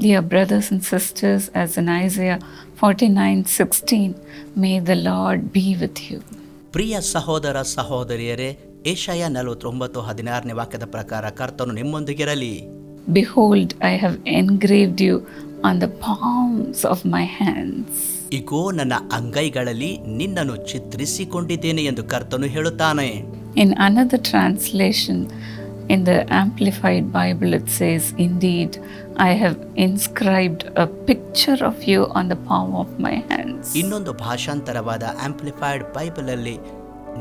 Dear brothers and sisters, as in Isaiah 49:16, may the Lord be with you. ಪ್ರಿಯ ಸಹೋದರ ಸಹೋದರಿಯರೇ ಏಷಯ ನಲವತ್ತೊಂಬತ್ತು ಹದಿನಾರನೇ ವಾಕ್ಯದ ಪ್ರಕಾರ ಕರ್ತನು ನಿಮ್ಮೊಂದಿಗಿರಲಿ Behold, I have engraved you on the palms of my hands. ಇಗೋ ನನ್ನ ಅಂಗೈಗಳಲ್ಲಿ ನಿನ್ನನ್ನು ಚಿತ್ರಿಸಿಕೊಂಡಿದ್ದೇನೆ ಎಂದು ಕರ್ತನು ಹೇಳುತ್ತಾನೆ In another translation, in the Amplified Bible, it says, Indeed, I have inscribed a picture of you on the palm of my hands. ಇನ್ನೊಂದು ಭಾಷಾಂತರವಾದ amplified ಬೈಬಲಲ್ಲಿ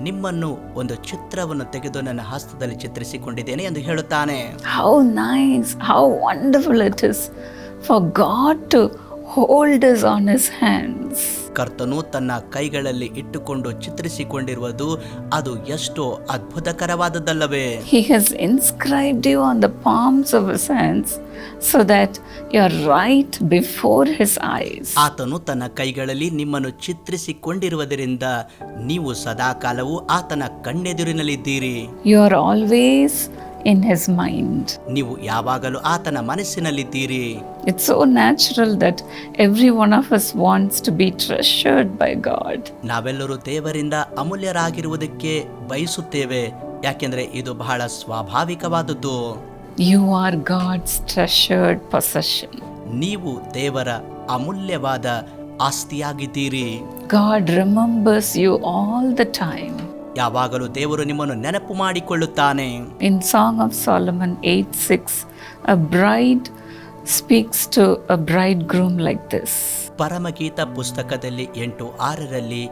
ನಿಮ್ಮನ್ನು ಒಂದು ಚಿತ್ರವನ್ನು ತೆಗೆದು ನನ್ನ ಹಸ್ತದಲ್ಲಿ ಚಿತ್ರಿಸಿಕೊಂಡಿದ್ದೇನೆ ಎಂದು ಹೇಳುತ್ತಾನೆ How nice, how wonderful it is for God to hold us on His hands. ಕರ್ತನು ತನ್ನ ಕೈಗಳಲ್ಲಿ ಇಟ್ಟುಕೊಂಡು ಚಿತ್ರಿಸಿಕೊಂಡಿರುವುದು ಅದು ಎಷ್ಟೋ ಅದ್ಭುತಕರವಾದದ್ದಲ್ಲವೇ He has inscribed you on the palms of His hands so that you're right before His eyes. ಆತನು ತನ್ನ ಕೈಗಳಲ್ಲಿ ನಿಮ್ಮನ್ನು ಚಿತ್ರಿಸಿಕೊಂಡಿರುವುದರಿಂದ ನೀವು ಸದಾಕಾಲವೂ ಆತನ ಕಣ್ಣೆದುರಿನಲ್ಲಿದ್ದೀರಿ You are always in His mind. ನೀವು ಯಾವಾಗಲೂ ಆತನ ಮನಸ್ಸಿನಲ್ಲಿದ್ದೀರಿ It's so natural that every one of us wants to be treasured by God. ನಾವೆಲ್ಲರೂ ದೇವರಿಂದ ಅಮೂಲ್ಯರಾಗಿರುವುದಕ್ಕೆ ಬಯಸುತ್ತೇವೆ ಯಾಕೆಂದ್ರೆ ಇದು ಬಹಳ ಸ್ವಾಭಾವಿಕವಾದದ್ದು You are God's treasured possession. ನೀವು ದೇವರ ಅಮೂಲ್ಯವಾದ ಆಸ್ತಿಯಾಗಿದ್ದೀರಿ God remembers you all the time. ಯಾವಾಗಲೂ ದೇವರು ನಿಮ್ಮನ್ನು ನೆನಪು ಮಾಡಿಕೊಳ್ಳುತ್ತಾನೆ. In Song of Solomon eight six a bride speaks to a bridegroom like this ಪರಮಗೀತ ಪುಸ್ತಕದಲ್ಲಿ ಎಂಟು ಆರರಲ್ಲಿ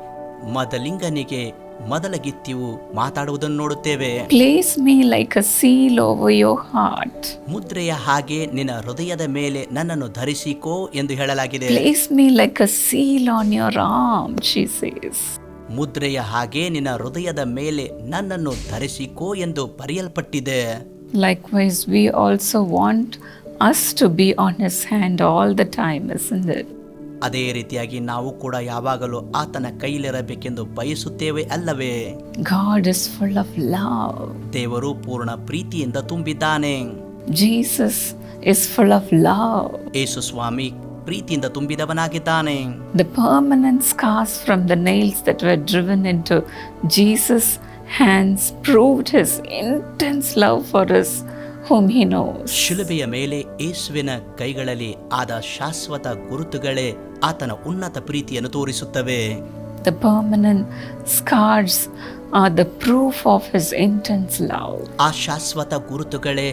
ಮದಲಿಂಗನಿಗೆ ಮೊದಲ ಗಿತ್ತಿವು ಮಾತಾಡುವುದನ್ನು ನೋಡುತ್ತೇವೆ. Place me like a seal over your heart ಮುದ್ರೆಯ ಹಾಗೆ ನಿನ್ನ ಹೃದಯದ ಮೇಲೆ ನನ್ನನ್ನು ಧರಿಸಿಕೋ ಎಂದು ಹೇಳಲಾಗಿದೆ. Place me like a seal on your arm she says ಮುದ್ರೆಯ ಹಾಗೆ ನಿನ್ನ ಹೃದಯದ ಮೇಲೆ ನನ್ನನ್ನು ಧರಿಸಿಕೋ ಎಂದು ಬರೆಯಲ್ಪಟ್ಟಿದೆ. Likewise, we also want us to be on his hand all the time, isn't it? ಅದೇ ರೀತಿಯಾಗಿ ನಾವು ಕೂಡ ಯಾವಾಗಲೂ ಆತನ ಕೈಲಿರಬೇಕೆಂದು ಬಯಸುತ್ತೇವೆ ಅಲ್ಲವೇ? God is full of love ದೇವರು ಪೂರ್ಣ ಪ್ರೀತಿಯಿಂದ ತುಂಬಿದ್ದಾನೆ. Jesus is full of love Yesu ಸ್ವಾಮಿ ಪ್ರೀತಿಯಿಂದ ತುಂಬಿದವನಾಗಿದ್ದಾನೆ The permanent scars from the nails that were driven into Jesus' hands proved his intense love for us, whom he knows. ಶಿಲುಬೆಯ ಮೇಲೆ ಯೇಸುವಿನ ಕೈಗಳಲ್ಲಿ ಆದ ಶಾಶ್ವತ ಗುರುತುಗಳೇ ಆತನ ಉನ್ನತ ಪ್ರೀತಿಯನ್ನು ತೋರಿಸುತ್ತವೆ The permanent scars are the proof of his intense love. ಆ ಶಾಶ್ವತ ಗುರುತುಗಳೇ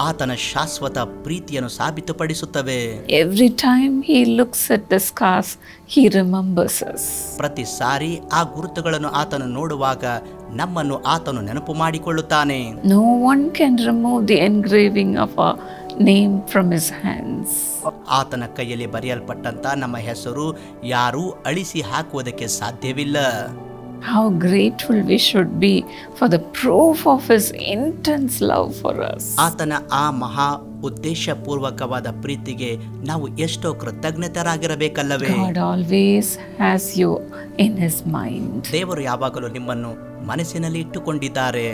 ಆತನ ಶಾಶ್ವತ ಪ್ರೀತಿಯನ್ನು ಸಾಬೀತುಪಡಿಸುತ್ತವೆ. Every time he looks at this scars, he remembers us. ಪ್ರತಿ ಸಾರಿ ಆ ಗುರುತುಗಳನ್ನು ಆತನು ನೋಡುವಾಗ ನಮ್ಮನ್ನು ಆತನು ನೆನಪು ಮಾಡಿಕೊಳ್ಳುತ್ತಾನೆ. No one can remove the engraving of our name from his hands ಆತನ ಕೈಯಲ್ಲಿ ಬರೆಯಲ್ಪಟ್ಟಂತ ನಮ್ಮ ಹೆಸರು ಯಾರೂ ಅಳಿಸಿ ಹಾಕುವುದಕ್ಕೆ ಸಾಧ್ಯವಿಲ್ಲ. How grateful we should be for the proof of his intense love for us. ಆತನ ಆ ಮಹಾ ಉದ್ದೇಶಪೂರ್ವಕವಾದ ಪ್ರೀತಿಗೆ ನಾವು ಎಷ್ಟೋ ಕೃತಜ್ಞತರಾಗಿರಬೇಕಲ್ಲವೇ God always has you in his mind. ದೇವರು ಯಾವಾಗಲೂ ನಿಮ್ಮನ್ನು ಮನಸ್ಸಿನಲ್ಲಿ ಇಟ್ಟುಕೊಂಡಿದ್ದಾರೆ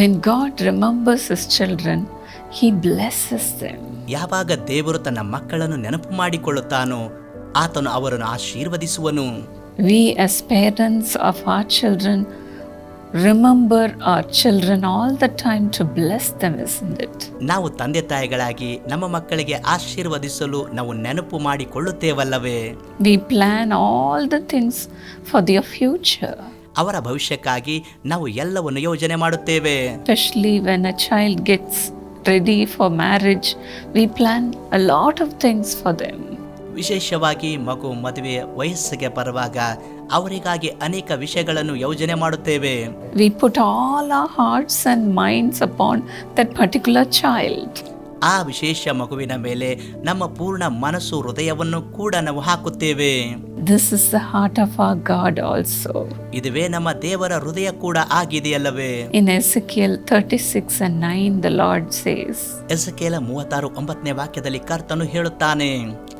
When God remembers his children, he blesses them. ಯಾವಾಗ ದೇವರು ತನ್ನ ಮಕ್ಕಳನ್ನು ನೆನಪು ಮಾಡಿಕೊಳ್ಳುತ್ತಾನೋ ಆತನು ಅವರನ್ನು ಆಶೀರ್ವದಿಸುವನು We, as parents of our children, remember our children all the time to bless them, isn't it? ನಾವು ತಂದೆ ತಾಯಿಗಳಾಗಿ ನಮ್ಮ ಮಕ್ಕಳಿಗೆ ಆಶೀರ್ವದಿಸಲು ನಾವು ನೆನಪು ಮಾಡಿಕೊಳ್ಳುತ್ತೇವಲ್ಲವೇ We plan all the things for their future, ಅವರ ಭವಿಷ್ಯಕ್ಕಾಗಿ ನಾವು ಎಲ್ಲವನ್ನು ಯೋಜನೆ ಮಾಡುತ್ತೇವೆ especially when a child gets ready for marriage. We plan a lot of things for them. ವಿಶೇಷವಾಗಿ ಮಗು ಮದುವೆ ವಯಸ್ಸಿಗೆ ಬರುವಾಗ ಅವರಿಗಾಗಿ ಅನೇಕ ವಿಷಯಗಳನ್ನು ಯೋಜನೆ ಮಾಡುತ್ತೇವೆ we put all our hearts and minds upon that particular child. ಆ ವಿಶೇಷ ಮಗುವಿನ ಮೇಲೆ ನಮ್ಮ ಪೂರ್ಣ ಮನಸ್ಸು ಹೃದಯವನ್ನು ಕೂಡ ನಾವು ಹಾಕುತ್ತೇವೆ this is the of of God also also. ಇದುವೇ ನಮ್ಮ ದೇವರ ಹೃದಯ ಕೂಡ ಆಗಿದೆಯಲ್ಲವೇ In Ezekiel 36 and 9, the Lord says, ಎಸಕೇಲ ಮೂವತ್ತಾರು ಒಂಬತ್ತನೇ ವಾಕ್ಯದಲ್ಲಿ ಕರ್ತನು ಹೇಳುತ್ತಾನೆ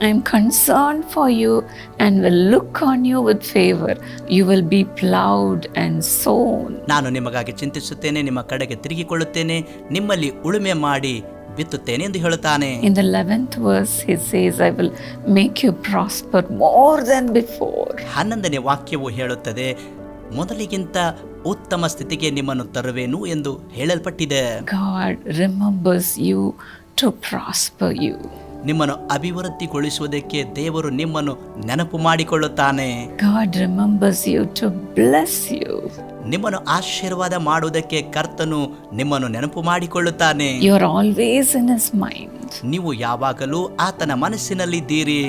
I am concerned for you and will look on you with favor. You will be ploughed and sown. ನಾನು ನಿಮಗಾಗಿ ಚಿಂತಿಸುತ್ತೇನೆ ನಿಮ್ಮ ಕಡೆಗೆ ತಿರುಗಿಕೊಳ್ಳುತ್ತೇನೆ ನಿಮ್ಮಲ್ಲಿ ಉಳುಮೆ ಮಾಡಿ ಬಿತ್ತುತ್ತೇನೆ ಎಂದು ಹೇಳುತ್ತಾನೆ ಇನ್ the 11th verse, he says, I will make you prosper more than before. ಹನ್ನೊಂದನೇ ವಾಕ್ಯವು ಹೇಳುತ್ತದೆ ಮೊದಲಿಗಿಂತ ಉತ್ತಮ ಸ್ಥಿತಿಗೆ ನಿಮ್ಮನ್ನು ತರುವೆನು ಎಂದು ಹೇಳಲ್ಪಟ್ಟಿದೆ God remembers you to prosper you. ನಿಮ್ಮನ್ನು ಅಭಿವೃದ್ಧಿಗೊಳಿಸುವುದಕ್ಕೆ ದೇವರು ನಿಮ್ಮನ್ನು ನೆನಪು ಮಾಡಿಕೊಳ್ಳುತ್ತಾನೆ God remembers you to bless you. ನಿಮ್ಮನ್ನು ಆಶೀರ್ವಾದ ಮಾಡುವುದಕ್ಕೆ ಕರ್ತನು ನಿಮ್ಮನ್ನು ನೆನಪು ಮಾಡಿಕೊಳ್ಳುತ್ತಾನೆ You're always in His mind. ನೀವು ಯಾವಾಗಲೂ ಆತನ ಮನಸ್ಸಿನಲ್ಲಿದ್ದೀರಿ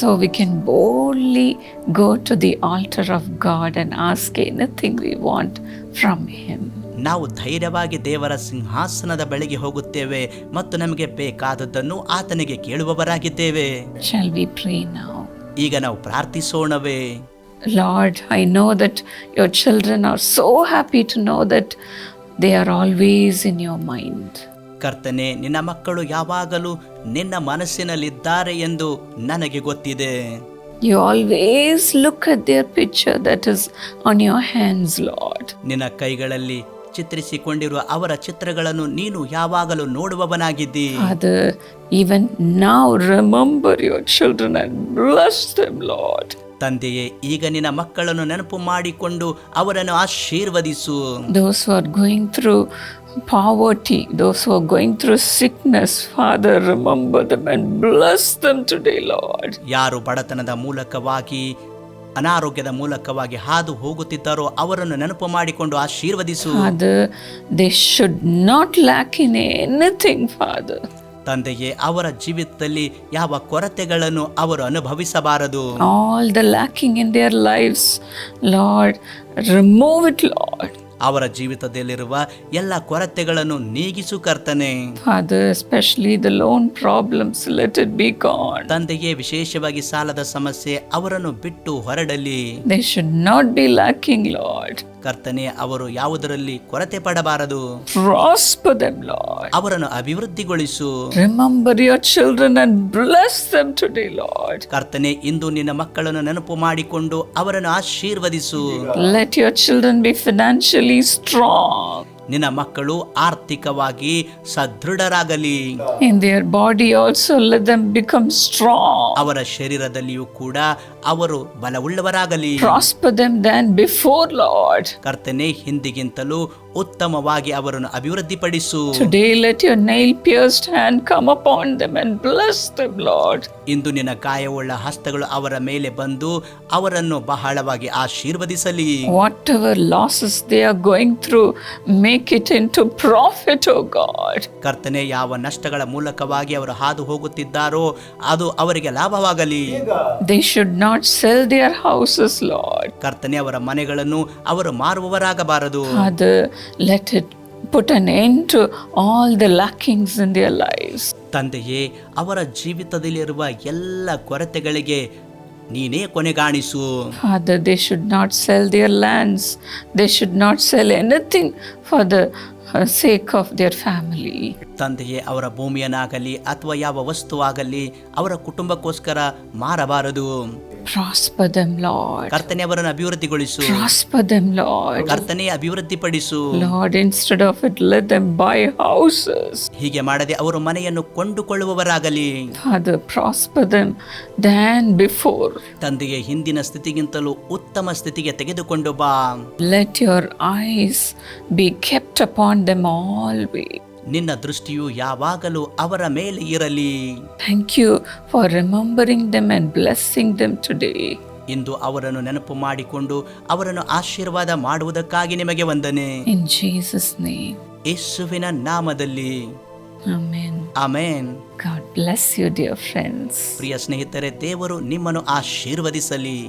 So we can boldly go to the altar of God and ask anything we want from Him. ನಾವು ಧೈರ್ಯವಾಗಿ ದೇವರ ಸಿಂಹಾಸನದ ಬಳಿಗೆ ಹೋಗುತ್ತೇವೆ ಮತ್ತು ನಮಗೆ ಬೇಕಾದದ್ದನ್ನು ಆತನಿಗೆ ಕೇಳುವವರಾಗಿದ್ದೇವೆ? ಈಗ ನಾವು ಪ್ರಾರ್ಥಿಸೋಣವೇ Lord, I know that your children are so happy to know that they are always in your mind. ಕರ್ತನೆ ನಿನ್ನ ಮಕ್ಕಳು ಯಾವಾಗಲೂ ನಿನ್ನ ಮನಸ್ಸಿನಲ್ಲಿದ್ದಾರೆ ಎಂದು ನನಗೆ ಗೊತ್ತಿದೆ You always look at their picture that is on your hands, Lord. ನಿನ್ನ ಕೈಗಳಲ್ಲಿ ಚಿತ್ರಿಸಿಕೊಂಡಿರುವ ಅವರ ಚಿತ್ರಗಳನ್ನು ನೀನು ಯಾವಾಗಲೂ ನೋಡುವವನಾಗಿದ್ದಿ ಅದು even now remember your children and bless them, Lord. ತಂದೆಯೇ ಈಗ ನಿನ್ನ ಮಕ್ಕಳನ್ನು ನೆನಪು ಮಾಡಿಕೊಂಡು ಅವರನ್ನು ಆಶೀರ್ವದಿಸು Those who are going through poverty, those who are going through sickness, Father, remember them and bless them today, Lord. ಯಾರು ಬಡತನದ ಮೂಲಕವಾಗಿ ಅನಾರೋಗ್ಯದ ಮೂಲಕವಾಗಿ ಹಾದು ಹೋಗುತ್ತಿದ್ದಾರೋ ಅವರನ್ನು ನೆನಪು ಮಾಡಿಕೊಂಡು ಆಶೀರ್ವದಿಸು. ಅದು they should not lack in father ತಂದೆಯೇ ಅವರ ಜೀವಿತದಲ್ಲಿ ಯಾವ ಕೊರತೆಗಳನ್ನು ಅವರು ಅನುಭವಿಸಬಾರದು. All the lacking in their lifes Lord remove it Lord ಅವರ ಜೀವಿತದಲ್ಲಿರುವ ಎಲ್ಲ ಕೊರತೆಗಳನ್ನು ನೀಗಿಸು ಕರ್ತನೆ. Specially the loan problems let be God ತಂದೆಗೆ ವಿಶೇಷವಾಗಿ ಸಾಲದ ಸಮಸ್ಯೆ ಅವರನ್ನು ಬಿಟ್ಟು ಹೊರಡಲಿ. They should not be lacking Lord ಕರ್ತನೆ ಅವರು ಯಾವುದರಲ್ಲಿ ಕೊರತೆ ಪಡಬಾರದು. ಅವರನ್ನು ಅಭಿವೃದ್ಧಿಗೊಳಿಸು. Remember your children today Lord ಕರ್ತನೆ ಇಂದು ನಿನ್ನ ಮಕ್ಕಳನ್ನು ನೆನಪು ಮಾಡಿಕೊಂಡು ಅವರನ್ನು ಆಶೀರ್ವದಿಸು. Let your children be financial really strong. ನಿನ್ನ ಮಕ್ಕಳು ಆರ್ಥಿಕವಾಗಿ ಸದೃಢರಾಗಲಿ In their body also, let them become strong. ಅವರ ಶರೀರದಲ್ಲಿಯೂ ಕೂಡ ಅವರು ಬಲವುಳ್ಳವರಾಗಲಿ Prosper them than before, Lord. ಕರ್ತನೆ ಹಿಂದಿಗಿಂತಲೂ ಉತ್ತಮವಾಗಿ ಅವರನ್ನು ಅಭಿವೃದ್ಧಿಪಡಿಸು Today, let your nail pierced hand come upon them and bless them, Lord. ಇಂದು ನಿನ್ನ ಗಾಯವುಳ್ಳ ಹಸ್ತಗಳು ಅವರ ಮೇಲೆ ಬಂದು ಅವರನ್ನು ಬಹಳವಾಗಿ ಆಶೀರ್ವದಿಸಲಿ Whatever losses they are going through, make it into profit, O God. ಕರ್ತನೆ ಯಾವ ನಷ್ಟಗಳ ಮೂಲಕವಾಗಿ ಅವರು ಹಾದು ಹೋಗುತ್ತಿದ್ದಾರೋ ಅದು ಅವರಿಗೆ ಲಾಭವಾಗಲಿ They should not sell their houses, Lord. ಕರ್ತನೆ ಅವರ ಮನೆಗಳನ್ನು ಅವರು ಮಾರುವವರಾಗಬಾರದು Father, let it put an end to all the lackings in their lives. ತಂದೆಯೇ ಅವರ ಜೀವಿತದಲ್ಲಿರುವ ಎಲ್ಲ ಕೊರತೆಗಳಿಗೆ ನೀನೇ ಕೊನೆಗಾಣಿಸು father they should not sell their lands they should not sell anything for the sake of their family ತಂದೆಯೇ ಅವರ ಭೂಮಿಯನ್ನಾಗಲಿ ಅಥವಾ ಯಾವ ವಸ್ತುವಾಗಲಿ ಅವರ ಕುಟುಂಬಕ್ಕೋಸ್ಕರ ಮಾರಬಾರದು. ಪ್ರಾಸ್ಪದ ಎಂ ಲಾಯ್ ಅವರನ್ನು ಅಭಿವೃದ್ಧಿಗೊಳಿಸು. ಆಸ್ಪದಮ್ Loy ಅರ್ಥನೆಯ ಅಭಿವೃದ್ಧಿಪಡಿಸು. Lord instead of at let M by houses ಹೀಗೆ ಮಾಡದೆ ಅವರು ಮನೆಯನ್ನು ಕೊಂಡುಕೊಳ್ಳುವವರಾಗಲಿ. ಆದ ಪ್ರಾಸ್ಪದಮ್ ದ್ಯಾನ್ ಬಿಫೋರ್ ದಂದೆಗೆ ಹಿಂದಿನ ಸ್ಥಿತಿಗಿಂತಲೂ ಉತ್ತಮ ಸ್ಥಿತಿಗೆ ತೆಗೆದುಕೊಂಡು balm let yer eyes be kept upon on them always ನಿನ್ನ ದೃಷ್ಟಿಯು ಯಾವಾಗಲೂ ಅವರ ಮೇಲೆ ಇರಲಿ. Thank you for remembering them and blessing them today ಇಂದು ಅವರನ್ನು ನೆನಪು ಮಾಡಿಕೊಂಡು ಅವರನ್ನು ಆಶೀರ್ವಾದ ಮಾಡುವುದಕ್ಕಾಗಿ ನಿಮಗೆ ವಂದನೆ. ಇನ್ ಜೀಸಸ್ ನೇಮ್ ಯೇಸುವಿನ ನಾಮದಲ್ಲಿ. Amen amen God bless you, dear friends. ಪ್ರಿಯ ಸ್ನೇಹಿತರೆ ದೇವರು ನಿಮ್ಮನ್ನು ಆಶೀರ್ವದಿಸಲಿ.